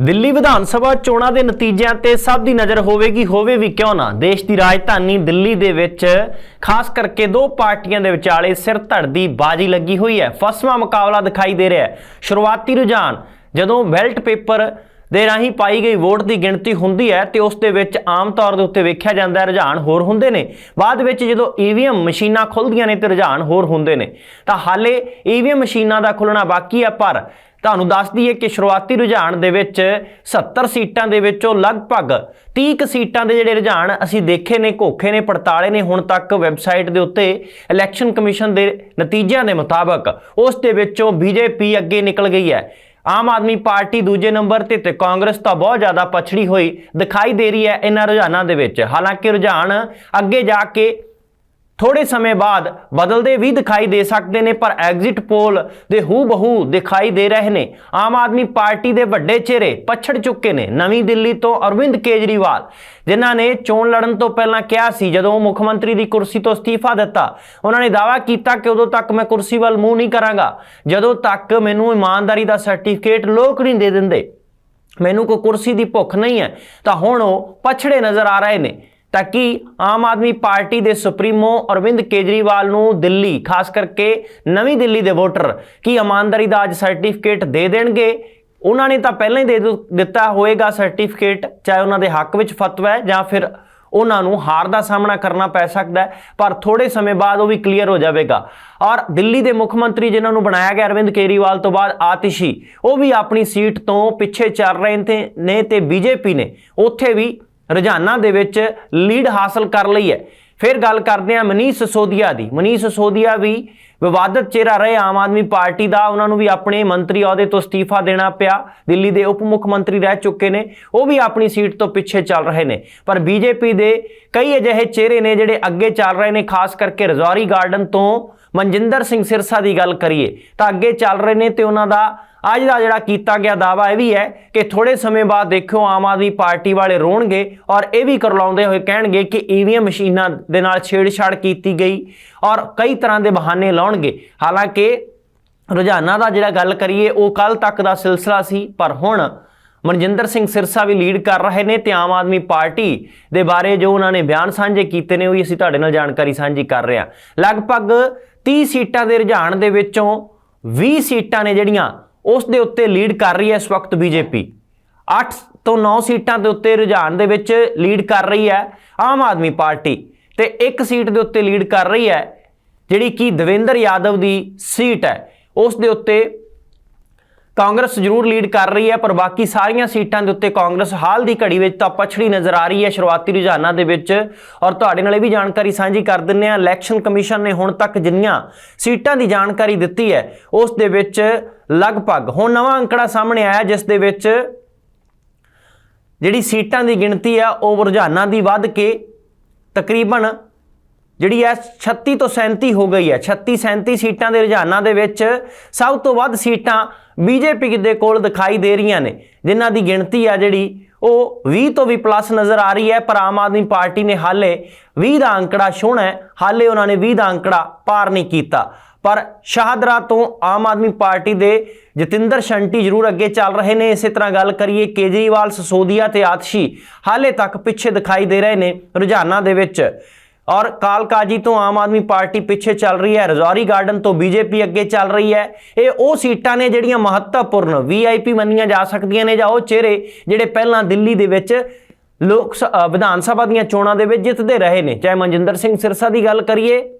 ਦਿੱਲੀ ਵਿਧਾਨ ਸਭਾ ਚੋਣਾਂ ਦੇ ਨਤੀਜਿਆਂ ਤੇ ਸਭ ਦੀ ਨਜ਼ਰ ਹੋਵੇਗੀ, ਹੋਵੇ ਵੀ ਕਿਉਂ ਨਾ। ਦੇਸ਼ ਦੀ ਰਾਜਧਾਨੀ ਦਿੱਲੀ ਦੇ ਵਿੱਚ, ਖਾਸ ਕਰਕੇ ਦੋ ਪਾਰਟੀਆਂ ਦੇ ਵਿਚਾਲੇ ਸਿਰ ਧੜ ਦੀ ਬਾਜੀ ਲੱਗੀ ਹੋਈ ਹੈ। ਫਸਵਾਂ ਮੁਕਾਬਲਾ ਦਿਖਾਈ ਦੇ ਰਿਹਾ ਹੈ। ਸ਼ੁਰੂਆਤੀ ਰੁਝਾਨ, ਜਦੋਂ ਬੈਲਟ ਪੇਪਰ ਦੇ ਰਾਹੀਂ ਪਾਈ ਗਈ ਵੋਟ ਦੀ ਗਿਣਤੀ ਹੁੰਦੀ ਹੈ ਤੇ ਉਸ ਦੇ ਵਿੱਚ ਆਮ ਤੌਰ ਦੇ ਉੱਤੇ ਵੇਖਿਆ ਜਾਂਦਾ ਹੈ ਰੁਝਾਨ ਹੋਰ ਹੁੰਦੇ ਨੇ। ਬਾਅਦ ਵਿੱਚ ਜਦੋਂ ਈਵੀਐਮ ਮਸ਼ੀਨਾਂ ਖੁੱਲਦੀਆਂ ਨੇ ਤੇ ਰੁਝਾਨ ਹੋਰ ਹੁੰਦੇ ਨੇ। ਤਾਂ ਹਾਲੇ ਈਵੀਐਮ ਮਸ਼ੀਨਾਂ ਦਾ ਖੁੱਲਣਾ ਬਾਕੀ ਹੈ, ਪਰ ਤੁਹਾਨੂੰ ਦੱਸ ਦਈਏ ਕਿ ਸ਼ੁਰੂਆਤੀ ਰੁਝਾਨ ਦੇ ਵਿੱਚ 70 ਸੀਟਾਂ ਦੇ ਵਿੱਚੋਂ ਲਗਭਗ 30 ਕੁ ਸੀਟਾਂ ਦੇ ਜਿਹੜੇ ਰੁਝਾਨ ਅਸੀਂ ਦੇਖੇ ਨੇ, ਘੋਖੇ ਨੇ, ਪੜਤਾਲੇ ਨੇ ਹੁਣ ਤੱਕ ਵੈਬਸਾਈਟ ਦੇ ਉੱਤੇ ਇਲੈਕਸ਼ਨ ਕਮਿਸ਼ਨ ਦੇ ਨਤੀਜਿਆਂ ਦੇ ਮੁਤਾਬਕ ਉਸ ਦੇ ਵਿੱਚੋਂ ਬੀਜੇਪੀ ਅੱਗੇ ਨਿਕਲ ਗਈ ਹੈ। ਆਮ ਆਦਮੀ ਪਾਰਟੀ ਦੂਜੇ ਨੰਬਰ ਤੇ ਤੇ ਕਾਂਗਰਸ ਤਾਂ ਬਹੁਤ ਜ਼ਿਆਦਾ ਪਛੜੀ ਹੋਈ ਦਿਖਾਈ ਦੇ ਰਹੀ ਹੈ ਇਹਨਾਂ ਰੁਝਾਨਾਂ ਦੇ ਵਿੱਚ। ਹਾਲਾਂਕਿ ਰੁਝਾਨ ਅੱਗੇ ਜਾ ਕੇ ਥੋੜੇ ਸਮੇਂ ਬਾਅਦ ਬਦਲਦੇ ਵੀ ਦਿਖਾਈ ਦੇ ਸਕਦੇ ਨੇ, ਪਰ ਐਗਜ਼ਿਟ ਪੋਲ ਦੇ ਹੂ ਬਹੂ ਦਿਖਾਈ ਦੇ ਰਹੇ ਨੇ। ਆਮ ਆਦਮੀ ਪਾਰਟੀ ਦੇ ਵੱਡੇ ਚਿਹਰੇ ਪਛੜ ਚੁੱਕੇ ਨੇ। ਨਵੀਂ ਦਿੱਲੀ ਤੋਂ ਅਰਵਿੰਦ ਕੇਜਰੀਵਾਲ, ਜਿਨ੍ਹਾਂ ਨੇ ਚੋਣ ਲੜਨ ਤੋਂ ਪਹਿਲਾਂ ਕਿਹਾ ਸੀ, ਜਦੋਂ ਉਹ ਮੁੱਖ ਮੰਤਰੀ ਦੀ ਕੁਰਸੀ ਤੋਂ ਅਸਤੀਫਾ ਦਿੱਤਾ, ਉਹਨਾਂ ਨੇ ਦਾਅਵਾ ਕੀਤਾ ਕਿ ਉਦੋਂ ਤੱਕ ਮੈਂ ਕੁਰਸੀ ਵੱਲ ਮੂੰਹ ਨਹੀਂ ਕਰਾਂਗਾ। ਜਦੋਂ ਤੱਕ ਮੈਨੂੰ ਇਮਾਨਦਾਰੀ ਦਾ ਸਰਟੀਫਿਕੇਟ ਲੋਕ ਨਹੀਂ ਦੇ ਦਿੰਦੇ, ਮੈਨੂੰ ਕੋਈ ਕੁਰਸੀ ਦੀ ਭੁੱਖ ਨਹੀਂ ਹੈ, ਤਾਂ ਹੁਣ ਉਹ ਪਛੜੇ ਨਜ਼ਰ ਆ ਰਹੇ ਨੇ। ਤਾਂ ਕਿ ਆਮ ਆਦਮੀ ਪਾਰਟੀ ਦੇ ਸੁਪਰੀਮੋ ਅਰਵਿੰਦ ਕੇਜਰੀਵਾਲ ਨੂੰ ਦਿੱਲੀ, ਖਾਸ ਕਰਕੇ ਨਵੀਂ ਦਿੱਲੀ ਦੇ ਵੋਟਰ, ਕੀ ਇਮਾਨਦਾਰੀ ਦਾ ਅੱਜ ਸਰਟੀਫਿਕੇਟ ਦੇ ਦੇਣਗੇ? ਉਹਨਾਂ ਨੇ ਤਾਂ ਪਹਿਲਾਂ ਹੀ ਦੇ ਦਿੱਤਾ ਹੋਏਗਾ ਸਰਟੀਫਿਕੇਟ, ਚਾਹੇ ਉਹਨਾਂ ਦੇ ਹੱਕ ਵਿੱਚ ਫਤਵਾ ਹੈ ਜਾਂ ਫਿਰ ਉਹਨਾਂ ਨੂੰ ਹਾਰ ਦਾ ਸਾਹਮਣਾ ਕਰਨਾ ਪੈ ਸਕਦਾ ਪਰ ਥੋੜੇ ਸਮੇਂ ਬਾਅਦ ਉਹ ਵੀ ਕਲੀਅਰ ਹੋ ਜਾਵੇਗਾ। ਔਰ ਦਿੱਲੀ ਦੇ ਮੁੱਖ ਮੰਤਰੀ ਜਿਨ੍ਹਾਂ ਨੂੰ ਬਣਾਇਆ ਗਿਆ ਅਰਵਿੰਦ ਕੇਜਰੀਵਾਲ ਤੋਂ ਬਾਅਦ ਆਤਿਸ਼ੀ, ਉਹ ਵੀ ਆਪਣੀ ਸੀਟ ਤੋਂ ਪਿੱਛੇ ਚੱਲ ਰਹੇ ਤੇ ਨੇ ਤੇ ਬੀਜੇਪੀ ਨੇ, ਉੱਥੇ ਵੀ ਰੁਝਾਨਾਂ ਦੇ ਵਿੱਚ ਲੀਡ ਹਾਸਲ ਕਰ ਲਈ ਹੈ। ਫਿਰ ਗੱਲ ਕਰਦੇ ਹਾਂ ਮਨੀਸ਼ ਸਿਸੋਦੀਆ ਦੀ। ਮਨੀਸ਼ ਸਿਸੋਦੀਆ ਵੀ ਵਿਵਾਦਤ ਚਿਹਰਾ ਰਹੇ ਆਮ ਆਦਮੀ ਪਾਰਟੀ ਦਾ। ਉਹਨਾਂ ਨੂੰ ਵੀ ਆਪਣੇ ਮੰਤਰੀ ਅਹੁਦੇ ਤੋਂ ਅਸਤੀਫਾ ਦੇਣਾ ਪਿਆ। ਦਿੱਲੀ ਦੇ ਉਪ ਮੁੱਖ ਮੰਤਰੀ ਰਹਿ ਚੁੱਕੇ ਨੇ। ਉਹ ਵੀ ਆਪਣੀ ਸੀਟ ਤੋਂ ਪਿੱਛੇ ਚੱਲ ਰਹੇ ਨੇ। ਪਰ ਬੀਜੇਪੀ ਦੇ ਕਈ ਅਜਿਹੇ ਚਿਹਰੇ ਨੇ ਜਿਹੜੇ ਅੱਗੇ ਚੱਲ ਰਹੇ ਨੇ, ਖਾਸ ਕਰਕੇ ਰਜ਼ੌਰੀ ਗਾਰਡਨ ਤੋਂ ਮਨਜਿੰਦਰ ਸਿੰਘ ਸਿਰਸਾ ਦੀ ਗੱਲ ਕਰੀਏ, ਤਾਂ ਅੱਗੇ ਚੱਲ ਰਹੇ ਨੇ ਤੇ ਉਹਨਾਂ ਦਾ ਅੱਜ ਦਾ ਜਿਹੜਾ ਕੀਤਾ ਗਿਆ ਦਾਵਾ ਇਹ ਵੀ ਹੈ ਕਿ ਥੋੜੇ ਸਮੇਂ ਬਾਅਦ ਦੇਖਿਓ ਆਮ ਆਦਮੀ ਪਾਰਟੀ ਵਾਲੇ ਰੋਣਗੇ ਔਰ ਇਹ ਵੀ ਕਰਲਾਉਂਦੇ ਹੋਏ ਕਹਿਣਗੇ ਕਿ ਈਵੀਐਮ ਮਸ਼ੀਨਾਂ ਦੇ ਨਾਲ ਛੇੜਛਾੜ ਕੀਤੀ ਗਈ ਔਰ ਕਈ ਤਰ੍ਹਾਂ ਦੇ ਬਹਾਨੇ ਲਾਉਣਗੇ। ਹਾਲਾਂਕਿ ਰੁਝਾਨਾਂ ਦਾ ਜਿਹੜਾ ਗੱਲ ਕਰੀਏ, ਉਹ ਕੱਲ ਤੱਕ ਦਾ ਸਿਲਸਿਲਾ ਸੀ, ਪਰ ਹੁਣ ਮਨਜਿੰਦਰ ਸਿੰਘ ਸਿਰਸਾ ਵੀ ਲੀਡ ਕਰ ਰਹੇ ਨੇ ਤੇ ਆਮ ਆਦਮੀ ਪਾਰਟੀ ਦੇ ਬਾਰੇ ਜੋ ਉਹਨਾਂ ਨੇ ਬਿਆਨ ਸਾਂਝੇ ਕੀਤੇ ਨੇ, ਉਹ ਵੀ ਅਸੀਂ ਤੁਹਾਡੇ ਨਾਲ ਜਾਣਕਾਰੀ ਸਾਂਝੀ ਕਰ ਰਹੇ ਹਾਂ। ਲਗਭਗ 30 ਸੀਟਾਂ ਦੇ ਰੁਝਾਨ ਦੇ ਵਿੱਚੋਂ 20 ਸੀਟਾਂ ਨੇ ਜਿਹੜੀਆਂ ਉਸ ਦੇ ਉੱਤੇ ਲੀਡ ਕਰ ਰਹੀ ਹੈ ਇਸ ਵਕਤ ਬੀਜੇਪੀ। 8 ਤੋਂ 9 ਸੀਟਾਂ ਦੇ ਉੱਤੇ ਰੁਝਾਨ ਦੇ ਵਿੱਚ ਲੀਡ ਕਰ ਰਹੀ ਹੈ ਆਮ ਆਦਮੀ ਪਾਰਟੀ ਤੇ ਇੱਕ ਸੀਟ ਦੇ ਉੱਤੇ ਲੀਡ ਕਰ ਰਹੀ ਹੈ ਜਿਹੜੀ ਕਿ ਦਵਿੰਦਰ ਯਾਦਵ ਦੀ ਸੀਟ ਹੈ। ਉਸ ਦੇ ਉੱਤੇ ਕਾਂਗਰਸ ਜ਼ਰੂਰ ਲੀਡ ਕਰ ਰਹੀ ਹੈ, ਪਰ ਬਾਕੀ ਸਾਰੀਆਂ ਸੀਟਾਂ ਦੇ ਉੱਤੇ ਕਾਂਗਰਸ ਹਾਲ ਦੀ ਘੜੀ ਵਿੱਚ ਤਾਂ ਪਛੜੀ ਨਜ਼ਰ ਆ ਰਹੀ ਹੈ ਸ਼ੁਰੂਆਤੀ ਰੁਝਾਨਾਂ ਦੇ ਵਿੱਚ। ਔਰ ਤੁਹਾਡੇ ਨਾਲ ਇਹ ਵੀ ਜਾਣਕਾਰੀ ਸਾਂਝੀ ਕਰ ਦਿੰਨੇ ਆ ਇਲੈਕਸ਼ਨ ਕਮਿਸ਼ਨ ਨੇ ਹੁਣ ਤੱਕ ਜਿੰਨੀਆਂ ਸੀਟਾਂ ਦੀ ਜਾਣਕਾਰੀ ਦਿੱਤੀ ਹੈ, ਉਸ ਦੇ ਵਿੱਚ ਲਗਭਗ ਹੁਣ ਨਵਾਂ ਅੰਕੜਾ ਸਾਹਮਣੇ ਆਇਆ, ਜਿਸ ਦੇ ਵਿੱਚ ਜਿਹੜੀ ਸੀਟਾਂ ਦੀ ਗਿਣਤੀ ਆ ਉਹ ਰੁਝਾਨਾਂ ਦੀ ਵੱਧ ਕੇ ਤਕਰੀਬਨ ਜਿਹੜੀ ਹੈ 36 ਤੋਂ 37 ਹੋ ਗਈ ਹੈ 36 37 ਸੀਟਾਂ ਦੇ ਰੁਝਾਨਾਂ ਦੇ ਵਿੱਚ ਸਭ ਤੋਂ ਵੱਧ ਸੀਟਾਂ ਬੀਜੇਪੀ ਦੇ ਕੋਲ ਦਿਖਾਈ ਦੇ ਰਹੀਆਂ ਨੇ, ਜਿਨ੍ਹਾਂ ਦੀ ਗਿਣਤੀ ਆ ਜਿਹੜੀ, ਉਹ 20 ਤੋਂ ਵੀ ਪਲੱਸ ਨਜ਼ਰ ਆ ਰਹੀ ਹੈ, ਪਰ ਆਮ ਆਦਮੀ ਪਾਰਟੀ ਨੇ ਹਾਲੇ 20 ਦਾ ਅੰਕੜਾ ਛੋਣਾ ਹਾਲੇ ਉਹਨਾਂ ਨੇ 20 ਦਾ ਅੰਕੜਾ ਪਾਰ ਨਹੀਂ ਕੀਤਾ। ਪਰ ਸ਼ਹਾਦਰਾ ਤੋਂ ਆਮ ਆਦਮੀ ਪਾਰਟੀ ਦੇ ਜਤਿੰਦਰ ਸ਼ੰਟੀ ਜ਼ਰੂਰ ਅੱਗੇ ਚੱਲ ਰਹੇ ਨੇ। ਇਸੇ ਤਰ੍ਹਾਂ ਗੱਲ ਕਰੀਏ ਕੇਜਰੀਵਾਲ, ਸਸੋਦੀਆ ਤੇ ਆਤਸ਼ੀ ਹਾਲੇ ਤੱਕ ਪਿੱਛੇ ਦਿਖਾਈ ਦੇ ਰਹੇ ਨੇ ਰੁਝਾਨਾਂ ਦੇ ਵਿੱਚ। ਔਰ ਕਾਲਕਾਜੀ ਤੋਂ ਆਮ ਆਦਮੀ ਪਾਰਟੀ ਪਿੱਛੇ ਚੱਲ ਰਹੀ ਹੈ, ਰਜ਼ੌਰੀ ਗਾਰਡਨ ਤੋਂ ਬੀਜੇਪੀ ਅੱਗੇ ਚੱਲ ਰਹੀ ਹੈ। ਇਹ ਉਹ ਸੀਟਾਂ ਨੇ ਜਿਹੜੀਆਂ ਮਹੱਤਵਪੂਰਨ ਵੀਆਈਪੀ ਮੰਨੀਆਂ ਜਾ ਸਕਦੀਆਂ ਨੇ ਜਾਂ ਉਹ ਚਿਹਰੇ ਜਿਹੜੇ ਪਹਿਲਾਂ ਦਿੱਲੀ ਦੇ ਵਿੱਚ ਲੋਕ ਸ- ਵਿਧਾਨ ਸਭਾ ਦੀਆਂ ਚੋਣਾਂ ਦੇ ਵਿੱਚ ਜਿੱਤਦੇ ਰਹੇ ਨੇ। ਚਾਹੇ ਮਨਜਿੰਦਰ ਸਿੰਘ ਸਿਰਸਾ ਦੀ ਗੱਲ ਕਰੀਏ,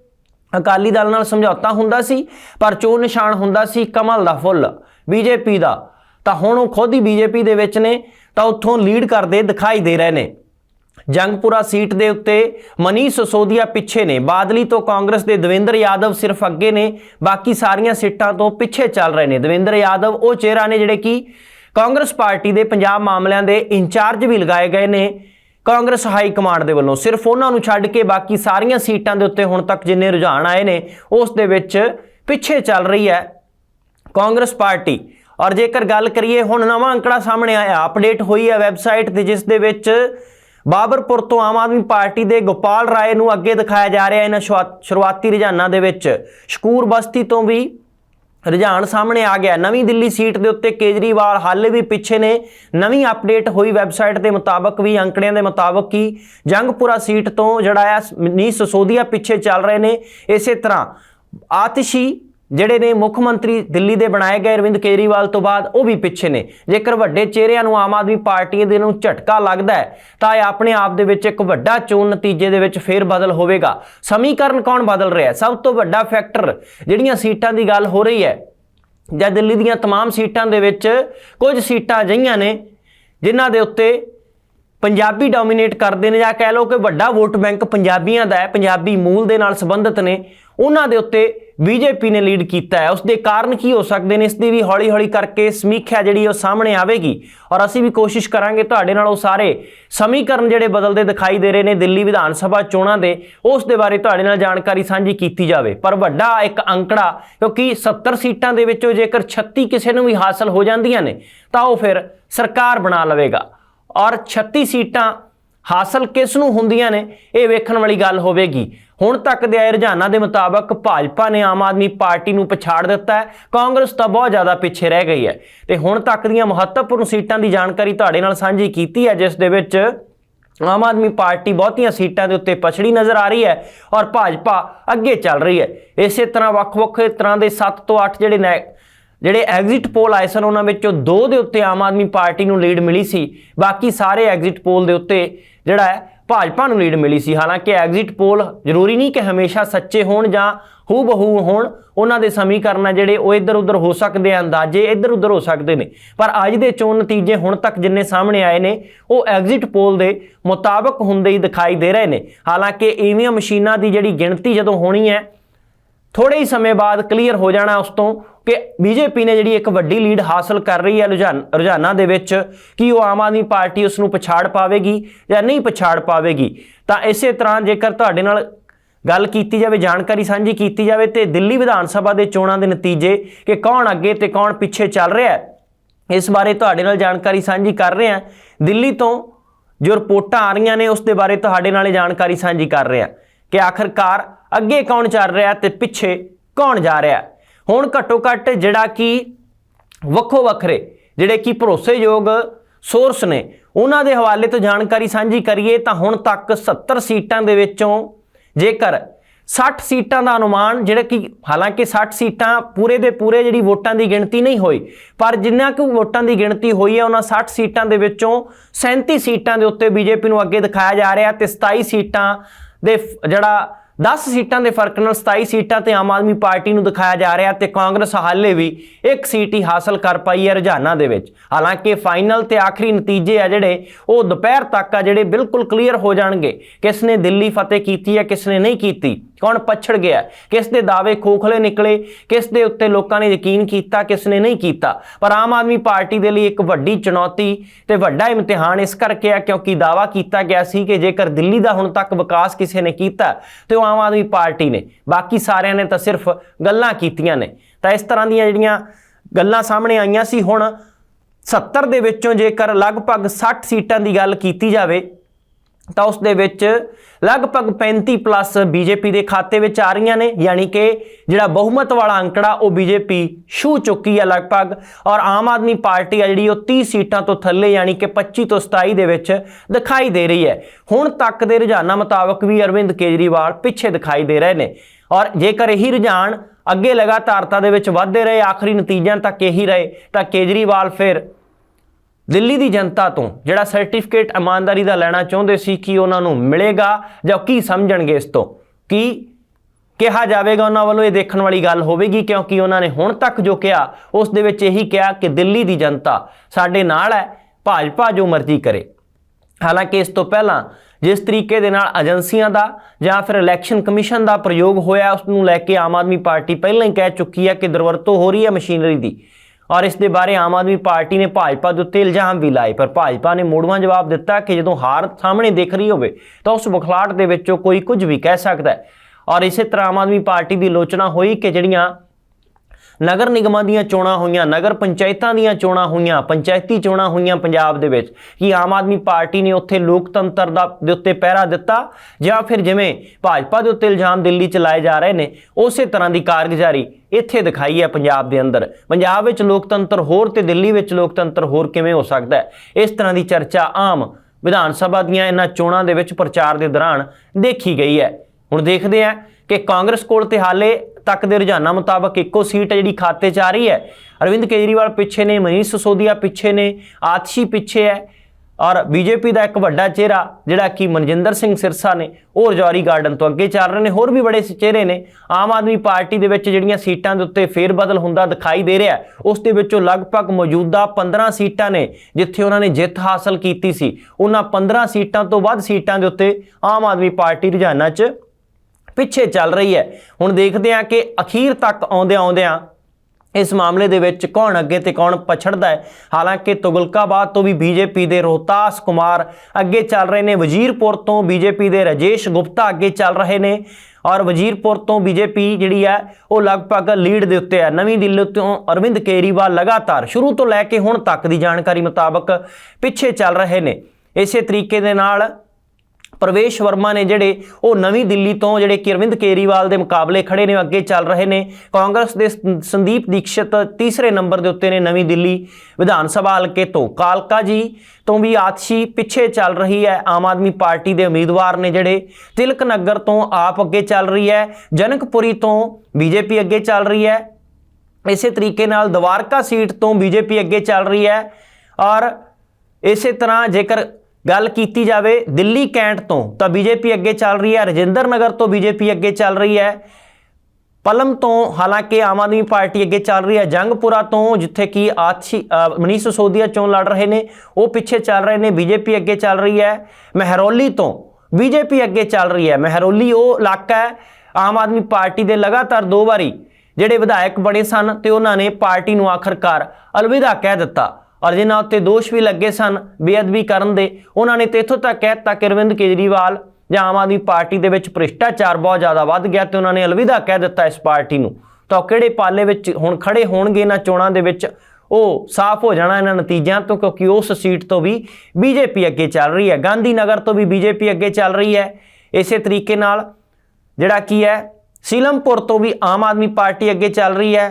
ਅਕਾਲੀ ਦਲ ਨਾਲ ਸਮਝੌਤਾ ਹੁੰਦਾ ਸੀ, ਪਰ ਚੋਣ ਨਿਸ਼ਾਨ ਹੁੰਦਾ ਸੀ ਕਮਲ ਦਾ ਫੁੱਲ। ਬੀਜੇਪੀ ਦਾ ਤਾਂ ਹੁਣ ਉਹ ਖੁਦ ਹੀ ਬੀਜੇਪੀ ਦੇ ਵਿੱਚ ਨੇ, ਤਾਂ ਉੱਥੋਂ ਲੀਡ ਕਰਦੇ, ਦਿਖਾਈ ਦੇ ਰਹੇ ਨੇ। ਜੰਗਪੁਰਾ ਸੀਟ ਦੇ ਉੱਤੇ ਮਨੀਸ਼ ਸਸੋਦੀਆ ਪਿੱਛੇ ਨੇ। ਬਾਦਲੀ ਤੋਂ ਕਾਂਗਰਸ ਦੇ ਦਵਿੰਦਰ ਯਾਦਵ ਸਿਰਫ ਅੱਗੇ ਨੇ। ਬਾਕੀ ਸਾਰੀਆਂ ਸੀਟਾਂ ਤੋਂ ਪਿੱਛੇ ਚੱਲ ਰਹੇ ਨੇ। ਦਵਿੰਦਰ ਯਾਦਵ, ਉਹ ਚਿਹਰਾ ਨੇ ਜਿਹੜੇ ਕਿ ਕਾਂਗਰਸ ਪਾਰਟੀ ਦੇ ਪੰਜਾਬ ਮਾਮਲਿਆਂ ਦੇ ਇੰਚਾਰਜ ਵੀ ਲਗਾਏ ਗਏ ਨੇ ਕਾਂਗਰਸ ਹਾਈ ਕਮਾਂਡ ਦੇ ਵੱਲੋਂ। ਸਿਰਫ ਉਹਨਾਂ ਨੂੰ ਛੱਡ ਕੇ ਬਾਕੀ ਸਾਰੀਆਂ ਸੀਟਾਂ ਦੇ ਉੱਤੇ ਹੁਣ ਤੱਕ ਜਿੰਨੇ ਰੁਝਾਨ ਆਏ ਨੇ, ਉਸ ਦੇ ਵਿੱਚ ਪਿੱਛੇ ਚੱਲ ਰਹੀ ਹੈ ਕਾਂਗਰਸ ਪਾਰਟੀ। ਔਰ ਜੇਕਰ ਗੱਲ ਕਰੀਏ, ਹੁਣ ਨਵਾਂ ਅੰਕੜਾ ਸਾਹਮਣੇ ਆਇਆ। ਅਪਡੇਟ ਹੋਈ ਹੈ ਵੈਬਸਾਈਟ ਤੇ ਜਿਸ ਦੇ ਵਿੱਚ ਬਾਬਰਪੁਰ ਤੋਂ ਆਮ ਆਦਮੀ ਪਾਰਟੀ ਦੇ ਗੋਪਾਲ ਰਾਏ ਨੂੰ ਅੱਗੇ ਦਿਖਾਇਆ ਜਾ ਰਿਹਾ ਇਹਨਾਂ ਸ਼ੁਰੂਆਤ- ਸ਼ੁਰੂਆਤੀ ਰੁਝਾਨਾਂ ਦੇ ਵਿੱਚ। ਸ਼ਕੂਰ ਬਸਤੀ ਤੋਂ ਵੀ ਰੁਝਾਨ ਸਾਹਮਣੇ ਆ ਗਿਆ। ਨਵੀਂ ਦਿੱਲੀ ਸੀਟ ਦੇ ਉੱਤੇ ਕੇਜਰੀਵਾਲ ਹਾਲੇ ਵੀ ਪਿੱਛੇ ਨੇ। ਨਵੀਂ ਅਪਡੇਟ ਹੋਈ ਵੈਬਸਾਈਟ ਦੇ ਮੁਤਾਬਕ ਵੀ, ਅੰਕੜਿਆਂ ਦੇ ਮੁਤਾਬਕ ਕਿ ਜੰਗਪੁਰਾ ਸੀਟ ਤੋਂ ਜਿਹੜਾ ਆ ਮਨੀਸ਼ ਸਿਸੋਦੀਆ ਪਿੱਛੇ ਚੱਲ ਰਹੇ ਨੇ। ਇਸੇ ਤਰ੍ਹਾਂ ਆਤਿਸ਼ੀ ਜਿਹੜੇ ਨੇ ਮੁੱਖ ਮੰਤਰੀ ਦਿੱਲੀ ਦੇ ਬਣਾਏ ਗਏ ਅਰਵਿੰਦ ਕੇਜਰੀਵਾਲ ਤੋਂ ਬਾਅਦ ਉਹ ਵੀ ਪਿੱਛੇ ਨੇ ਜੇਕਰ ਵੱਡੇ ਚਿਹਰਿਆਂ ਨੂੰ ਆਮ ਆਦਮੀ ਪਾਰਟੀ ਦੇ ਨੂੰ ਝਟਕਾ ਲੱਗਦਾ ਹੈ ਤਾਂ ਇਹ ਆਪਣੇ ਆਪ ਦੇ ਵਿੱਚ ਇੱਕ ਵੱਡਾ ਚੋਣ ਨਤੀਜੇ ਦੇ ਵਿੱਚ ਫੇਰ ਬਦਲ ਹੋਵੇਗਾ ਸਮੀਕਰਨ ਕੌਣ ਬਦਲ ਰਿਹਾ ਹੈ ਸਭ ਤੋਂ ਵੱਡਾ ਫੈਕਟਰ ਜਿਹੜੀਆਂ ਸੀਟਾਂ ਦੀ ਗੱਲ ਹੋ ਰਹੀ ਹੈ ਜਾਂ ਦਿੱਲੀ ਦੀਆਂ तमाम ਸੀਟਾਂ ਦੇ ਵਿੱਚ ਕੁਝ ਸੀਟਾਂ ਅਜਿਹੀਆਂ ਨੇ ਜਿਨ੍ਹਾਂ ਦੇ ਉੱਤੇ ਪੰਜਾਬੀ ਡੋਮੀਨੇਟ ਕਰਦੇ ਨੇ ਜਾਂ ਕਹਿ ਲਓ ਕਿ ਵੱਡਾ ਵੋਟ ਬੈਂਕ ਪੰਜਾਬੀਆਂ ਦਾ ਹੈ, ਪੰਜਾਬੀ ਮੂਲ ਦੇ ਨਾਲ ਸੰਬੰਧਿਤ ਨੇ, ਉਹਨਾਂ ਦੇ ਉੱਤੇ ਬੀਜੇਪੀ ਨੇ ਲੀਡ ਕੀਤਾ ਹੈ। ਉਸ ਦੇ ਕਾਰਨ ਕੀ ਹੋ ਸਕਦੇ ਨੇ? ਇਸ ਦੀ ਵੀ ਹੌਲੀ-ਹੌਲੀ ਕਰਕੇ ਸਮੀਖਿਆ ਜਿਹੜੀ ਉਹ ਸਾਹਮਣੇ ਆਵੇਗੀ। ਔਰ ਅਸੀਂ ਵੀ ਕੋਸ਼ਿਸ਼ ਕਰਾਂਗੇ ਤੁਹਾਡੇ ਨਾਲ ਉਹ ਸਾਰੇ ਸਮੀਕਰਨ ਜਿਹੜੇ ਬਦਲਦੇ ਦਿਖਾਈ ਦੇ ਰਹੇ ਨੇ ਦਿੱਲੀ ਵਿਧਾਨ ਸਭਾ ਚੋਣਾਂ ਦੇ, ਉਸ ਦੇ ਬਾਰੇ ਤੁਹਾਡੇ ਨਾਲ ਜਾਣਕਾਰੀ ਸਾਂਝੀ ਕੀਤੀ ਜਾਵੇ। ਪਰ ਵੱਡਾ ਇੱਕ ਅੰਕੜਾ, ਕਿਉਂਕਿ 70 ਸੀਟਾਂ ਦੇ ਵਿੱਚੋਂ ਜੇਕਰ 36 ਕਿਸੇ ਨੂੰ ਵੀ ਹਾਸਲ ਹੋ ਜਾਂਦੀਆਂ ਨੇ, ਤਾਂ ਉਹ ਫਿਰ ਸਰਕਾਰ ਬਣਾ ਲਵੇਗਾ। ਔਰ 36 ਸੀਟਾਂ ਹਾਸਲ ਕਿਸ ਨੂੰ ਹੁੰਦੀਆਂ ਨੇ, ਇਹ ਵੇਖਣ ਵਾਲੀ ਗੱਲ ਹੋਵੇਗੀ। ਹੁਣ ਤੱਕ ਦੇ ਆਏ ਰੁਝਾਨਾਂ ਦੇ ਮੁਤਾਬਕ ਭਾਜਪਾ ਨੇ ਆਮ ਆਦਮੀ ਪਾਰਟੀ ਨੂੰ ਪਛਾੜ ਦਿੱਤਾ ਹੈ, ਕਾਂਗਰਸ ਤਾਂ ਬਹੁਤ ਜ਼ਿਆਦਾ ਪਿੱਛੇ ਰਹਿ ਗਈ ਹੈ। ਤੇ ਹੁਣ ਤੱਕ ਦੀਆਂ ਮਹੱਤਵਪੂਰਨ ਸੀਟਾਂ ਦੀ ਜਾਣਕਾਰੀ ਤੁਹਾਡੇ ਨਾਲ ਸਾਂਝੀ ਕੀਤੀ ਹੈ, ਜਿਸ ਦੇ ਵਿੱਚ ਆਮ ਆਦਮੀ ਪਾਰਟੀ ਬਹੁਤੀਆਂ ਸੀਟਾਂ ਦੇ ਉੱਤੇ ਪਛੜੀ ਨਜ਼ਰ ਆ ਰਹੀ ਹੈ ਔਰ ਭਾਜਪਾ ਅੱਗੇ ਚੱਲ ਰਹੀ ਹੈ। ਇਸੇ ਤਰ੍ਹਾਂ ਵੱਖ-ਵੱਖ ਤਰ੍ਹਾਂ ਦੇ 7 ਤੋਂ 8 ਜਿਹੜੇ ਨੈ ਜਿਹੜੇ ਐਗਜ਼ਿਟ ਪੋਲ ਆਏ ਸਨ, ਉਹਨਾਂ ਵਿੱਚੋਂ ਦੋ ਦੇ ਉੱਤੇ ਆਮ ਆਦਮੀ ਪਾਰਟੀ ਨੂੰ ਲੀਡ ਮਿਲੀ ਸੀ। ਬਾਕੀ ਸਾਰੇ ਐਗਜ਼ਿਟ ਪੋਲ ਦੇ ਉੱਤੇ ਜਿਹੜਾ ਹੈ, ਭਾਜਪਾ ਨੂੰ ਲੀਡ ਮਿਲੀ ਸੀ। ਹਾਲਾਂਕਿ ਐਗਜ਼ਿਟ ਪੋਲ ਜ਼ਰੂਰੀ ਨਹੀਂ ਕਿ ਹਮੇਸ਼ਾ ਸੱਚੇ ਹੋਣ ਜਾਂ ਹੂ ਬਹੂ ਹੋਣ, ਉਹਨਾਂ ਦੇ ਸਮੀਕਰਨ ਆ ਜਿਹੜੇ ਉਹ ਇੱਧਰ ਉੱਧਰ ਹੋ ਸਕਦੇ ਆ, ਅੰਦਾਜ਼ੇ ਇੱਧਰ ਉੱਧਰ ਹੋ ਸਕਦੇ ਨੇ। ਪਰ ਅੱਜ ਦੇ ਚੋਣ ਨਤੀਜੇ ਹੁਣ ਤੱਕ ਜਿੰਨੇ ਸਾਹਮਣੇ ਆਏ ਨੇ, ਉਹ ਐਗਜ਼ਿਟ ਪੋਲ ਦੇ ਮੁਤਾਬਕ ਹੁੰਦੇ ਹੀ ਦਿਖਾਈ ਦੇ ਰਹੇ ਨੇ। ਹਾਲਾਂਕਿ ਈਵੀਐਮ ਮਸ਼ੀਨਾਂ ਦੀ ਜਿਹੜੀ ਗਿਣਤੀ ਜਦੋਂ ਹੋਣੀ ਹੈ ਥੋੜੇ ਹੀ ਸਮੇਂ ਬਾਅਦ ਕਲੀਅਰ ਹੋ ਜਾਣਾ ਉਸ ਤੋਂ। ਕਿ ਬੀਜੇਪੀ ਨੇ ਜਿਹੜੀ ਇੱਕ ਵੱਡੀ ਲੀਡ ਹਾਸਲ ਕਰ ਰਹੀ ਹੈ ਰੁਝਾਨ ਰੁਝਾਨਾਂ ਦੇ ਵਿੱਚ, ਕਿ ਉਹ ਆਮ ਆਦਮੀ ਪਾਰਟੀ ਉਸ ਨੂੰ ਪਛਾੜ ਪਾਵੇਗੀ ਜਾਂ ਨਹੀਂ ਪਛਾੜ ਪਾਵੇਗੀ? ਤਾਂ ਇਸੇ ਤਰ੍ਹਾਂ ਜੇਕਰ ਤੁਹਾਡੇ ਨਾਲ ਗੱਲ ਕੀਤੀ ਜਾਵੇ, ਜਾਣਕਾਰੀ ਸਾਂਝੀ ਕੀਤੀ ਜਾਵੇ, ਤੇ ਦਿੱਲੀ ਵਿਧਾਨ ਸਭਾ ਦੇ ਚੋਣਾਂ ਦੇ ਨਤੀਜੇ ਕਿ ਕੌਣ ਅੱਗੇ ਤੇ ਕੌਣ ਪਿੱਛੇ ਚੱਲ ਰਿਹਾ ਹੈ, ਇਸ ਬਾਰੇ ਤੁਹਾਡੇ ਨਾਲ ਜਾਣਕਾਰੀ ਸਾਂਝੀ ਕਰ ਰਹੇ ਹਾਂ। ਦਿੱਲੀ ਤੋਂ ਜੋ ਰਿਪੋਰਟਾਂ ਆ ਰਹੀਆਂ ਨੇ, ਉਸ ਦੇ ਬਾਰੇ ਤੁਹਾਡੇ ਨਾਲ ਜਾਣਕਾਰੀ ਸਾਂਝੀ ਕਰ ਰਹੇ ਹਾਂ ਕਿ ਆਖਰਕਾਰ ਅੱਗੇ ਕੌਣ ਚੱਲ ਰਿਹਾ ਤੇ ਪਿੱਛੇ ਕੌਣ ਜਾ ਰਿਹਾ ਹੁਣ ਘੱਟੋ ਘੱਟ ਜਿਹੜਾ ਕਿ ਵੱਖੋ ਵੱਖਰੇ ਜਿਹੜੇ ਕਿ ਭਰੋਸੇਯੋਗ ਸੋਰਸ ਨੇ, ਉਹਨਾਂ ਦੇ ਹਵਾਲੇ ਤੋਂ ਜਾਣਕਾਰੀ ਸਾਂਝੀ ਕਰੀਏ ਤਾਂ ਹੁਣ ਤੱਕ 70 ਸੀਟਾਂ ਦੇ ਵਿੱਚੋਂ ਜੇਕਰ 60 ਸੀਟਾਂ ਦਾ ਅਨੁਮਾਨ, ਜਿਹੜਾ ਕਿ ਹਾਲਾਂਕਿ 60 ਸੀਟਾਂ ਪੂਰੇ ਦੇ ਪੂਰੇ ਜਿਹੜੀ ਵੋਟਾਂ ਦੀ ਗਿਣਤੀ ਨਹੀਂ ਹੋਈ, ਪਰ ਜਿੰਨਾ ਕੁ ਵੋਟਾਂ ਦੀ ਗਿਣਤੀ ਹੋਈ ਹੈ, ਉਹਨਾਂ 60 ਸੀਟਾਂ ਦੇ ਵਿੱਚੋਂ 37 ਸੀਟਾਂ ਦੇ ਉੱਤੇ ਬੀਜੇਪੀ ਨੂੰ ਅੱਗੇ ਦਿਖਾਇਆ ਜਾ ਰਿਹਾ ਤੇ 27 ਸੀਟਾਂ ਦੇ ਫ- ਜਿਹੜਾ 10 ਸੀਟਾਂ ਦੇ ਫ਼ਰਕ ਨਾਲ 27 ਸੀਟਾਂ ਤੇ ਆਮ ਆਦਮੀ ਪਾਰਟੀ ਨੂੰ ਦਿਖਾਇਆ ਜਾ ਰਿਹਾ ਤੇ ਕਾਂਗਰਸ ਹਾਲੇ ਵੀ ਇੱਕ ਸੀਟ ਹੀ ਹਾਸਲ ਕਰ ਪਾਈ ਹੈ ਰੁਝਾਨਾਂ ਦੇ ਵਿੱਚ। ਹਾਲਾਂਕਿ ਫਾਈਨਲ ਤੇ ਆਖਰੀ ਨਤੀਜੇ ਆ ਜਿਹੜੇ, ਉਹ ਦੁਪਹਿਰ ਤੱਕ ਆ ਜਿਹੜੇ ਬਿਲਕੁਲ ਕਲੀਅਰ ਹੋ ਜਾਣਗੇ। ਕਿਸ ਨੇ ਦਿੱਲੀ ਫਤਿਹ ਕੀਤੀ ਹੈ, ਕਿਸ ਨੇ ਨਹੀਂ ਕੀਤੀ? ਕੌਣ ਪਛੜ ਗਿਆ? ਕਿਸ ਦੇ ਦਾਅਵੇ ਖੋਖਲੇ ਨਿਕਲੇ? ਕਿਸ ਦੇ ਉੱਤੇ ਲੋਕਾਂ ਨੇ ਯਕੀਨ ਕੀਤਾ? ਕਿਸ ਨੇ ਨਹੀਂ ਕੀਤਾ? ਪਰ ਆਮ ਆਦਮੀ ਪਾਰਟੀ ਦੇ ਲਈ ਇੱਕ ਵੱਡੀ ਚੁਣੌਤੀ ਤੇ ਵੱਡਾ ਇਮਤਿਹਾਨ ਇਸ ਕਰਕੇ ਆ ਕਿਉਂਕਿ ਦਾਅਵਾ ਕੀਤਾ ਗਿਆ ਸੀ ਕਿ ਜੇਕਰ ਦਿੱਲੀ ਦਾ ਹੁਣ ਤੱਕ ਵਿਕਾਸ ਕਿਸੇ ਨੇ ਕੀਤਾ, ਤੇ ਉਹ ਆਮ ਆਦਮੀ ਪਾਰਟੀ ਨੇ। ਬਾਕੀ ਸਾਰਿਆਂ ਨੇ ਤਾਂ ਸਿਰਫ ਗੱਲਾਂ ਕੀਤੀਆਂ ਨੇ। ਤਾਂ ਇਸ ਤਰ੍ਹਾਂ ਦੀਆਂ ਜਿਹੜੀਆਂ ਗੱਲਾਂ ਸਾਹਮਣੇ ਆਈਆਂ ਸੀ ਹੁਣ 70 ਦੇ ਵਿੱਚੋਂ ਜੇਕਰ ਲਗਭਗ 60 ਸੀਟਾਂ ਦੀ ਗੱਲ ਕੀਤੀ ਜਾਵੇ ਤਾਂ ਉਸ ਦੇ ਵਿੱਚ ਲਗਭਗ 35 ਪਲੱਸ ਬੀਜੇਪੀ ਦੇ ਖਾਤੇ ਵਿੱਚ ਆ ਰਹੀਆਂ ਨੇ, ਯਾਨੀ ਕਿ ਜਿਹੜਾ ਬਹੁਮਤ ਵਾਲਾ ਅੰਕੜਾ, ਉਹ ਬੀਜੇਪੀ ਛੂ ਚੁੱਕੀ ਹੈ ਲਗਭਗ ਔਰ ਆਮ ਆਦਮੀ ਪਾਰਟੀ ਆ ਜਿਹੜੀ ਉਹ 30 ਸੀਟਾਂ ਤੋਂ ਥੱਲੇ, ਯਾਨੀ ਕਿ 25 ਤੋਂ 27 ਦੇ ਵਿੱਚ ਦਿਖਾਈ ਦੇ ਰਹੀ ਹੈ। ਹੁਣ ਤੱਕ ਦੇ ਰੁਝਾਨਾਂ ਮੁਤਾਬਕ ਵੀ ਅਰਵਿੰਦ ਕੇਜਰੀਵਾਲ ਪਿੱਛੇ ਦਿਖਾਈ ਦੇ ਰਹੇ ਨੇ ਔਰ ਜੇਕਰ ਇਹੀ ਰੁਝਾਨ ਅੱਗੇ ਲਗਾਤਾਰਤਾ ਦੇ ਵਿੱਚ ਵਧਦੇ ਰਹੇ, ਆਖਰੀ ਨਤੀਜਿਆਂ ਤੱਕ ਇਹੀ ਰਹੇ, ਤਾਂ ਕੇਜਰੀਵਾਲ ਫਿਰ ਦਿੱਲੀ ਦੀ ਜਨਤਾ ਤੋਂ ਜਿਹੜਾ ਸਰਟੀਫਿਕੇਟ ਇਮਾਨਦਾਰੀ ਦਾ ਲੈਣਾ ਚਾਹੁੰਦੇ ਸੀ, ਕਿ ਉਹਨਾਂ ਨੂੰ ਮਿਲੇਗਾ ਜਾਂ ਕੀ ਸਮਝਣਗੇ ਇਸ ਤੋਂ? ਕੀ ਕਿਹਾ ਜਾਵੇਗਾ ਉਹਨਾਂ ਵੱਲੋਂ? ਇਹ ਦੇਖਣ ਵਾਲੀ ਗੱਲ ਹੋਵੇਗੀ, ਕਿਉਂਕਿ ਉਹਨਾਂ ਨੇ ਹੁਣ ਤੱਕ ਜੋ ਕਿਹਾ, ਉਸ ਦੇ ਵਿੱਚ ਇਹੀ ਕਿਹਾ ਕਿ ਦਿੱਲੀ ਦੀ ਜਨਤਾ ਸਾਡੇ ਨਾਲ ਹੈ, ਭਾਜਪਾ ਜੋ ਮਰਜ਼ੀ ਕਰੇ। ਹਾਲਾਂਕਿ ਇਸ ਤੋਂ ਪਹਿਲਾਂ ਜਿਸ ਤਰੀਕੇ ਦੇ ਨਾਲ ਏਜੰਸੀਆਂ ਦਾ ਜਾਂ ਫਿਰ ਇਲੈਕਸ਼ਨ ਕਮਿਸ਼ਨ ਦਾ ਪ੍ਰਯੋਗ ਹੋਇਆ, ਉਸ ਨੂੰ ਲੈ ਕੇ ਆਮ ਆਦਮੀ ਪਾਰਟੀ ਪਹਿਲਾਂ ਹੀ ਕਹਿ ਚੁੱਕੀ ਹੈ ਕਿ ਦੁਰਵਰਤੋਂ ਹੋ ਰਹੀ ਹੈ ਮਸ਼ੀਨਰੀ ਦੀ। ਔਰ ਇਸ ਦੇ ਬਾਰੇ ਆਮ ਆਦਮੀ ਪਾਰਟੀ ਨੇ ਭਾਜਪਾ ਦੇ ਉੱਤੇ ਇਲਜ਼ਾਮ ਵੀ ਲਾਏ। ਪਰ ਭਾਜਪਾ ਨੇ ਮੋੜਵਾਂ ਜਵਾਬ ਦਿੱਤਾ ਕਿ ਜਦੋਂ ਹਾਰ ਸਾਹਮਣੇ ਦਿਖ ਰਹੀ ਹੋਵੇ, ਤਾਂ ਉਸ ਬੁਖਲਾਟ ਦੇ ਵਿੱਚੋਂ ਕੋਈ ਕੁਝ ਵੀ ਕਹਿ ਸਕਦਾ ਹੈ। ਔਰ ਇਸੇ ਤਰ੍ਹਾਂ ਆਮ ਆਦਮੀ ਪਾਰਟੀ ਦੀ ਲੋਚਨਾ ਹੋਈ ਕਿ ਜਿਹੜੀਆਂ ਨਗਰ ਨਿਗਮਾਂ ਦੀਆਂ ਚੋਣਾਂ ਹੋਈਆਂ, ਨਗਰ ਪੰਚਾਇਤਾਂ ਦੀਆਂ ਚੋਣਾਂ ਹੋਈਆਂ, ਪੰਚਾਇਤੀ ਚੋਣਾਂ ਹੋਈਆਂ ਪੰਜਾਬ ਦੇ ਵਿੱਚ। ਕੀ ਆਮ ਆਦਮੀ ਪਾਰਟੀ ਨੇ ਉੱਥੇ ਲੋਕਤੰਤਰ ਦਾ ਦੇ ਉੱਤੇ ਪਹਿਰਾ ਦਿੱਤਾ? ਜਾਂ ਫਿਰ ਜਿਵੇਂ ਭਾਜਪਾ ਦੇ ਉੱਤੇ ਇਲਜ਼ਾਮ ਦਿੱਲੀ ਚ ਲਾਏ ਜਾ ਰਹੇ ਨੇ, ਉਸੇ ਤਰ੍ਹਾਂ ਦੀ ਕਾਰਗੁਜ਼ਾਰੀ ਇੱਥੇ ਦਿਖਾਈ ਹੈ ਪੰਜਾਬ ਦੇ ਅੰਦਰ। ਪੰਜਾਬ ਵਿੱਚ ਲੋਕਤੰਤਰ ਹੋਰ ਤੇ ਦਿੱਲੀ ਵਿੱਚ ਲੋਕਤੰਤਰ ਹੋਰ ਕਿਵੇਂ ਹੋ ਸਕਦਾ ਹੈ? ਇਸ ਤਰ੍ਹਾਂ ਦੀ ਚਰਚਾ ਆਮ ਵਿਧਾਨ ਸਭਾ ਦੀਆਂ ਇਹਨਾਂ ਚੋਣਾਂ ਦੇ ਵਿੱਚ ਪ੍ਰਚਾਰ ਦੇ ਦੌਰਾਨ ਦੇਖੀ ਗਈ ਹੈ। ਹੁਣ ਦੇਖਦੇ ਹਾਂ ਕਿ ਕਾਂਗਰਸ ਕੋਲ ਤੇ ਹਾਲੇ ਤੱਕ ਦੇ ਰੁਝਾਨਾਂ ਮੁਤਾਬਕ ਇੱਕੋ ਸੀਟ ਹੈ ਜਿਹੜੀ ਖਾਤੇ 'ਚ ਆ ਰਹੀ ਹੈ। ਅਰਵਿੰਦ ਕੇਜਰੀਵਾਲ ਪਿੱਛੇ ਨੇ, ਮਨੀਸ਼ ਸਿਸੋਦੀਆ ਪਿੱਛੇ ਨੇ, ਆਤਸ਼ੀ ਪਿੱਛੇ ਹੈ ਔਰ ਬੀਜੇਪੀ ਦਾ ਇੱਕ ਵੱਡਾ ਚਿਹਰਾ ਜਿਹੜਾ ਕਿ ਮਨਜਿੰਦਰ ਸਿੰਘ ਸਿਰਸਾ ਨੇ ਉਹ ਰਜੌਰੀ ਗਾਰਡਨ ਤੋਂ ਅੱਗੇ ਚੱਲ ਰਹੇ ਨੇ, ਹੋਰ ਵੀ ਬੜੇ ਚਿਹਰੇ ਨੇ। ਆਮ ਆਦਮੀ ਪਾਰਟੀ ਦੇ ਵਿੱਚ ਜਿਹੜੀਆਂ ਸੀਟਾਂ ਦੇ ਉੱਤੇ ਫੇਰ ਬਦਲ ਹੁੰਦਾ ਦਿਖਾਈ ਦੇ ਰਿਹਾ ਉਸ ਦੇ ਵਿੱਚੋਂ ਲਗਭਗ ਮੌਜੂਦਾ 15 ਸੀਟਾਂ ਨੇ ਜਿੱਥੇ ਉਹਨਾਂ ਨੇ ਜਿੱਤ ਹਾਸਲ ਕੀਤੀ ਸੀ। ਉਹਨਾਂ 15 ਸੀਟਾਂ ਤੋਂ ਵੱਧ ਸੀਟਾਂ ਦੇ ਉੱਤੇ ਆਮ ਆਦਮੀ ਪਾਰਟੀ ਰੁਝਾਨਾਂ 'ਚ ਪਿੱਛੇ ਚੱਲ ਰਹੀ ਹੈ। ਹੁਣ ਦੇਖਦੇ ਹਾਂ ਕਿ ਅਖੀਰ ਤੱਕ ਆਉਂਦੇ ਆਉਂਦਿਆਂ ਇਸ ਮਾਮਲੇ ਦੇ ਵਿੱਚ ਕੌਣ ਅੱਗੇ ਤੇ ਕੌਣ ਪਛੜਦਾ ਹੈ। ਹਾਲਾਂਕਿ ਤੁਗਲਕਾਬਾਦ ਤੋਂ ਵੀ ਬੀਜੇਪੀ ਦੇ ਰੋਹਤਾਸ ਕੁਮਾਰ ਅੱਗੇ ਚੱਲ ਰਹੇ ਨੇ। ਵਜ਼ੀਰਪੁਰ ਤੋਂ ਬੀਜੇਪੀ ਦੇ ਰਜੇਸ਼ ਗੁਪਤਾ ਅੱਗੇ ਚੱਲ ਰਹੇ ਨੇ ਔਰ ਵਜ਼ੀਰਪੁਰ ਤੋਂ ਬੀਜੇਪੀ ਜਿਹੜੀ ਹੈ, ਉਹ ਲਗਭਗ ਲੀਡ ਦੇ ਉੱਤੇ ਹੈ। ਨਵੀਂ ਦਿੱਲੀ ਤੋਂ ਅਰਵਿੰਦ ਕੇਜਰੀਵਾਲ ਲਗਾਤਾਰ ਸ਼ੁਰੂ ਤੋਂ ਲੈ ਕੇ ਹੁਣ ਤੱਕ ਦੀ ਜਾਣਕਾਰੀ ਮੁਤਾਬਕ ਪਿੱਛੇ ਚੱਲ ਰਹੇ ਨੇ। ਇਸੇ ਤਰੀਕੇ ਦੇ ਨਾਲ ਪ੍ਰਵੇਸ਼ ਵਰਮਾ ਨੇ ਜਿਹੜੇ ਉਹ ਨਵੀਂ ਦਿੱਲੀ ਤੋਂ ਜਿਹੜੇ ਕਿ ਅਰਵਿੰਦ ਕੇਜਰੀਵਾਲ ਦੇ ਮੁਕਾਬਲੇ ਖੜੇ ਨੇ ਅੱਗੇ ਚੱਲ ਰਹੇ ਨੇ। ਕਾਂਗਰਸ ਦੇ ਸੰਦੀਪ ਦੀਕਸ਼ਤ ਤੀਸਰੇ ਨੰਬਰ ਦੇ ਉੱਤੇ ਨੇ ਨਵੀਂ ਦਿੱਲੀ ਵਿਧਾਨ ਸਭਾ ਹਲਕੇ ਤੋਂ। ਕਾਲਕਾ ਜੀ ਤੋਂ ਵੀ ਆਤਸ਼ੀ ਪਿੱਛੇ ਚੱਲ ਰਹੀ ਹੈ। ਆਮ ਆਦਮੀ ਪਾਰਟੀ ਦੇ ਉਮੀਦਵਾਰ ਨੇ ਜਿਹੜੇ ਤਿਲਕ ਨਗਰ ਤੋਂ ਆਪ ਅੱਗੇ ਚੱਲ ਰਹੀ ਹੈ। ਜਨਕਪੁਰੀ ਤੋਂ ਬੀਜੇਪੀ ਅੱਗੇ ਚੱਲ ਰਹੀ ਹੈ। ਇਸੇ ਤਰੀਕੇ ਨਾਲ ਦਵਾਰਕਾ ਸੀਟ ਤੋਂ ਬੀਜੇਪੀ ਅੱਗੇ ਚੱਲ ਰਹੀ ਹੈ। ਔਰ ਇਸੇ ਤਰ੍ਹਾਂ ਜੇਕਰ ਗੱਲ ਕੀਤੀ ਜਾਵੇ ਦਿੱਲੀ ਕੈਂਟ ਤੋਂ, ਤਾਂ ਬੀਜੇਪੀ ਅੱਗੇ ਚੱਲ ਰਹੀ ਹੈ, ਰਜਿੰਦਰ ਨਗਰ ਤੋਂ ਬੀਜੇਪੀ ਅੱਗੇ ਚੱਲ ਰਹੀ ਹੈ। ਪਲਮ ਤੋਂ ਹਾਲਾਂਕਿ ਆਮ ਆਦਮੀ ਪਾਰਟੀ ਅੱਗੇ ਚੱਲ ਰਹੀ ਹੈ, ਜੰਗਪੁਰਾ ਤੋਂ, ਜਿੱਥੇ ਕਿ ਆਛੀ ਮਨੀਸ਼ ਸਿਸੋਦੀਆ ਚੋਣ ਲੜ ਰਹੇ ਨੇ, ਉਹ ਪਿੱਛੇ ਚੱਲ ਰਹੇ ਨੇ, ਬੀਜੇਪੀ ਅੱਗੇ ਚੱਲ ਰਹੀ ਹੈ। ਮਹਿਰੌਲੀ ਤੋਂ ਬੀਜੇਪੀ ਅੱਗੇ ਚੱਲ ਰਹੀ ਹੈ। ਮਹਿਰੌਲੀ, ਉਹ ਇਲਾਕਾ ਹੈ, ਆਮ ਆਦਮੀ ਪਾਰਟੀ ਦੇ ਲਗਾਤਾਰ ਦੋ ਵਾਰੀ ਜਿਹੜੇ ਵਿਧਾਇਕ ਬਣੇ ਸਨ ਤੇ ਉਹਨਾਂ ਨੇ ਪਾਰਟੀ ਨੂੰ ਆਖਰਕਾਰ ਅਲਵਿਦਾ ਕਹਿ ਦਿੱਤਾ। ਔਰ ਜਿਨ੍ਹਾਂ ਉੱਤੇ ਦੋਸ਼ ਵੀ ਲੱਗੇ ਸਨ, ਬੇਅਦਬੀ ਕਰਨ ਦੇ, ਉਹਨਾਂ ਨੇ ਤੇ ਇੱਥੋਂ ਤੱਕ ਕਹਿ ਦਿੱਤਾ ਕਿ ਅਰਵਿੰਦ ਕੇਜਰੀਵਾਲ ਜਾਂ ਆਮ ਆਦਮੀ ਪਾਰਟੀ ਦੇ ਵਿੱਚ ਭ੍ਰਿਸ਼ਟਾਚਾਰ ਬਹੁਤ ਜ਼ਿਆਦਾ ਵੱਧ ਗਿਆ ਤੇ ਉਹਨਾਂ ਨੇ ਅਲਵਿਦਾ ਕਹਿ ਦਿੱਤਾ ਇਸ ਪਾਰਟੀ ਨੂੰ। ਤਾਂ ਉਹ ਕਿਹੜੇ ਪਾਲੇ ਵਿੱਚ ਹੁਣ ਖੜੇ ਹੋਣਗੇ ਇਹਨਾਂ ਚੋਣਾਂ ਦੇ ਵਿੱਚ? ਉਹ ਸਾਫ਼ ਹੋ ਜਾਣਾ ਇਹਨਾਂ ਨਤੀਜਿਆਂ ਤੋਂ, ਕਿਉਂਕਿ ਉਸ ਸੀਟ ਤੋਂ ਵੀ ਬੀਜੇਪੀ ਅੱਗੇ ਚੱਲ ਰਹੀ ਹੈ। ਗਾਂਧੀ ਨਗਰ ਤੋਂ ਵੀ ਬੀਜੇਪੀ ਅੱਗੇ ਚੱਲ ਰਹੀ ਹੈ। ਇਸੇ ਤਰੀਕੇ ਨਾਲ ਜਿਹੜਾ ਕੀ ਹੈ, ਸੀਲਮਪੁਰ ਤੋਂ ਵੀ ਆਮ ਆਦਮੀ ਪਾਰਟੀ ਅੱਗੇ ਚੱਲ ਰਹੀ ਹੈ।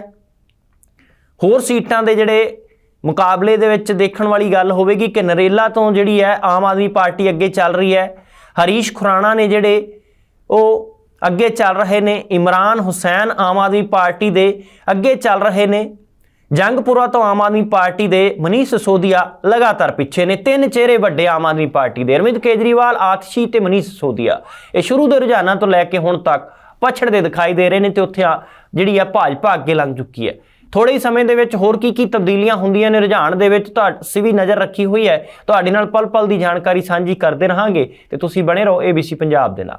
ਹੋਰ ਸੀਟਾਂ ਦੇ ਜਿਹੜੇ ਮੁਕਾਬਲੇ ਦੇ ਵਿੱਚ ਦੇਖਣ ਵਾਲੀ ਗੱਲ ਹੋਵੇਗੀ ਕਿ ਨਰੇਲਾ ਤੋਂ ਜਿਹੜੀ ਹੈ ਆਮ ਆਦਮੀ ਪਾਰਟੀ ਅੱਗੇ ਚੱਲ ਰਹੀ ਹੈ। ਹਰੀਸ਼ ਖੁਰਾਣਾ ਨੇ ਜਿਹੜੇ ਉਹ ਅੱਗੇ ਚੱਲ ਰਹੇ ਨੇ, ਇਮਰਾਨ ਹੁਸੈਨ ਆਮ ਆਦਮੀ ਪਾਰਟੀ ਦੇ ਅੱਗੇ ਚੱਲ ਰਹੇ ਨੇ। ਜੰਗਪੁਰਾ ਤੋਂ ਆਮ ਆਦਮੀ ਪਾਰਟੀ ਦੇ ਮਨੀਸ਼ ਸਿਸੋਦੀਆ ਲਗਾਤਾਰ ਪਿੱਛੇ ਨੇ। ਤਿੰਨ ਚਿਹਰੇ ਵੱਡੇ ਆਮ ਆਦਮੀ ਪਾਰਟੀ ਦੇ, ਅਰਵਿੰਦ ਕੇਜਰੀਵਾਲ, ਆਤਸ਼ੀ ਤੇ ਮਨੀਸ਼ ਸੋਦੀਆ ਇਹ ਸ਼ੁਰੂ ਦੇ ਰੁਝਾਨਾਂ ਤੋਂ ਲੈ ਕੇ ਹੁਣ ਤੱਕ ਪਛੜਦੇ ਦਿਖਾਈ ਦੇ ਰਹੇ ਨੇ ਤੇ ਉੱਥੇ ਆ ਜਿਹੜੀ ਆ ਭਾਜਪਾ ਅੱਗੇ ਲੰਘ ਚੁੱਕੀ ਹੈ। ਥੋੜੇ ਹੀ ਸਮੇਂ ਦੇ ਵਿੱਚ ਹੋਰ ਕੀ ਕੀ ਤਬਦੀਲੀਆਂ ਹੁੰਦੀਆਂ ਨੇ ਰੁਝਾਨ ਦੇ ਵਿੱਚ ਤੁਹਾਡੀ ਵੀ ਨਜ਼ਰ ਰੱਖੀ ਹੋਈ ਹੈ। ਤੁਹਾਡੇ ਨਾਲ ਪਲ ਪਲ ਦੀ ਜਾਣਕਾਰੀ ਸਾਂਝੀ ਕਰਦੇ ਰਹਾਂਗੇ ਤੇ ਤੁਸੀਂ ਬਣੇ ਰਹੋ ABC ਪੰਜਾਬ ਦੇ ਨਾਲ।